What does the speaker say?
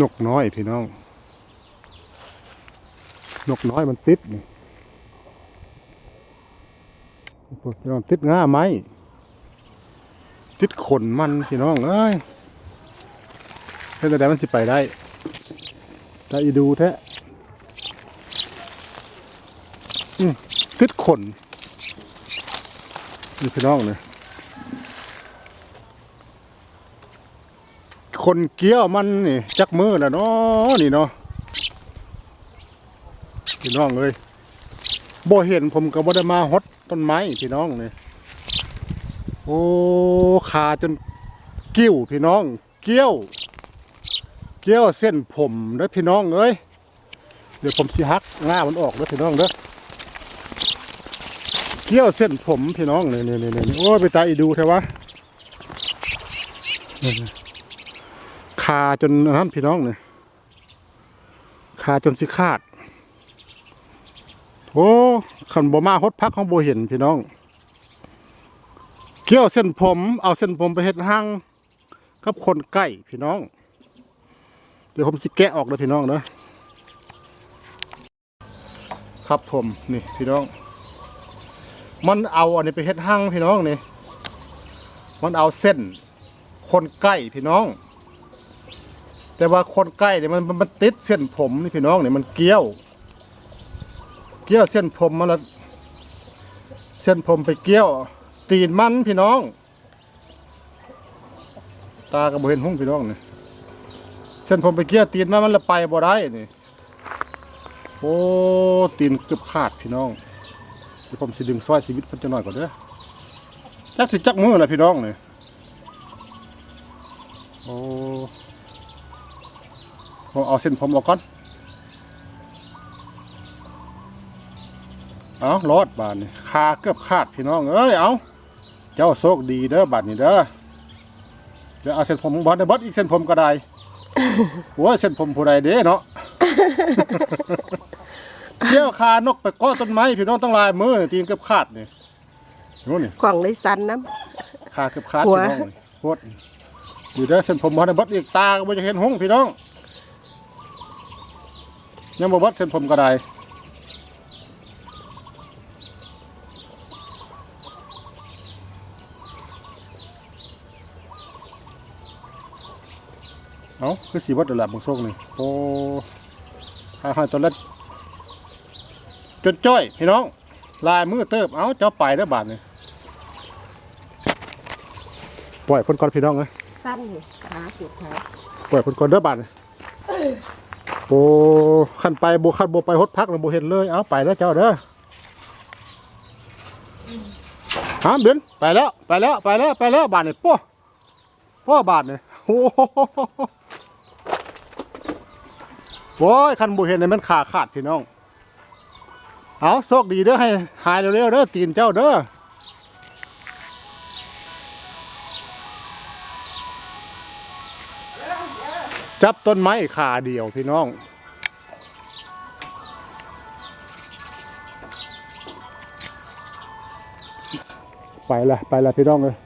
นกน้อยพี่น้อง นกน้อยมันติดนี่พี่น้องติดง่าไหมติดขนมันพี่น้องเอ้ยเพื่อแต่มันสิไปได้ได้อีดูแท้ติดขนนี่พี่น้องเนี่ย คนเกี้ยวมันนี่จักมือแล้วเนาะนี่เนาะพี่น้องเลยบ่เห็นผมก็บ่ได้มาฮดต้นไม้พี่น้องนี่โอ้ขาจนกิ้วพี่น้อง เกี้ยว เกี้ยวเส้นผมเด้อพี่น้องเอ้ยเดี๋ยวผมสิหักง่ามันออกเด้อพี่น้องเด้อเกี้ยวเส้นผมพี่น้องนี่นี่นี่นี่โอ้ยไปตาอีดูเถอะวะาจนนั้นพี่น้องเนี่ยขาจนสิขาด โอ้ขันบ่มาฮดพักของโบเห็นพี่น้อง เกี้ยวเส้นผมเอาเส้นผมไปเฮ็ดห้างกับคนใกล้พี่น้อง เดี๋ยวผมสิแกะออกเลยพี่น้องนะครับผมนี่พี่น้อง มันเอาอันนี้ไปเฮ็ดห้างพี่น้องนี่ มันเอาเส้นคนใกล้พี่น้อง แต่ว่าคนใกล้เนี่ยมันมันติดเส้นผมนี่พี่น้องเนี่ยมันเกี้ยว เกี้ยวเส้นผมมันละเส้นผมไปเกี้ยว ตีนมันพี่น้อง ตากระบเห็นหุ้งพี่น้องเนี่ยเส้นผมไปเกี้ยวตีนมันมันละไปบ่ได้นี่โอ้ตีนเกือบขาดพี่น้องเดี๋ยวผมสิดึงซอยชีวิตเพิ่นจะหน่อยก่อนเด้อจักสิจักมือละพี่น้องเนี่ยโอ้ เอาเส้นผมออกก่อนเอารอดบาทนี่คาเกือบขาดพี่น้องเอ้ยเอาเจ้าโชคดีเด้อบาทนี่เด้อเดี๋ยวเอาเส้นผมบอลในบดอีกเส้นผมก็ได้โอ้ยเส้นผมผู้ใดเด้เนาะเที่ยวคานกไปเกาะต้นไม้พี่น้องต้องลายมือนี่ตีนเกือบขาดนี่นู่นนี่กล่องในสันน้คาเกือบขาดหัวพี่น้องนี่โคตรอยู่เด้อเส้นผมบอลในบดอีกตาก็บ่จะเห็นหงส์พี่น้อง ยังบ่บดเส้นผมก็ได้เอาคือสีวัดเดยวละบางโซกนี่โอ้หาหาตอนแรกจนจ้อยพี่น้อง ลายมือเติบเอาเจ้าไปแล้วบาทนี่ปล่อยคนก่อนพี่น้องเลยำสั้นนี่ขาจุดขาปล่อยคนก่อนเด้อบาทนี่ โอ้ขันไปโบขันโบไปฮดพักเราโบเห็นเลย เอาไปแล้วเจ้าเด้อฮะเบนไปแล้วไปแล้วไปแล้วไปแล้วบาทเนี่ยป้อป้อบาทเนี่โอ้โหโอ้ยคันบุเห็นเนี่ยมันขาขาดพี่น้อง เอาโชคดีเด้อให้หายเร็วๆเด้อตีนเจ้าเด้อ จับต้นไม้ขาเดียวพี่น้อง ไปละไปละพี่น้องเลย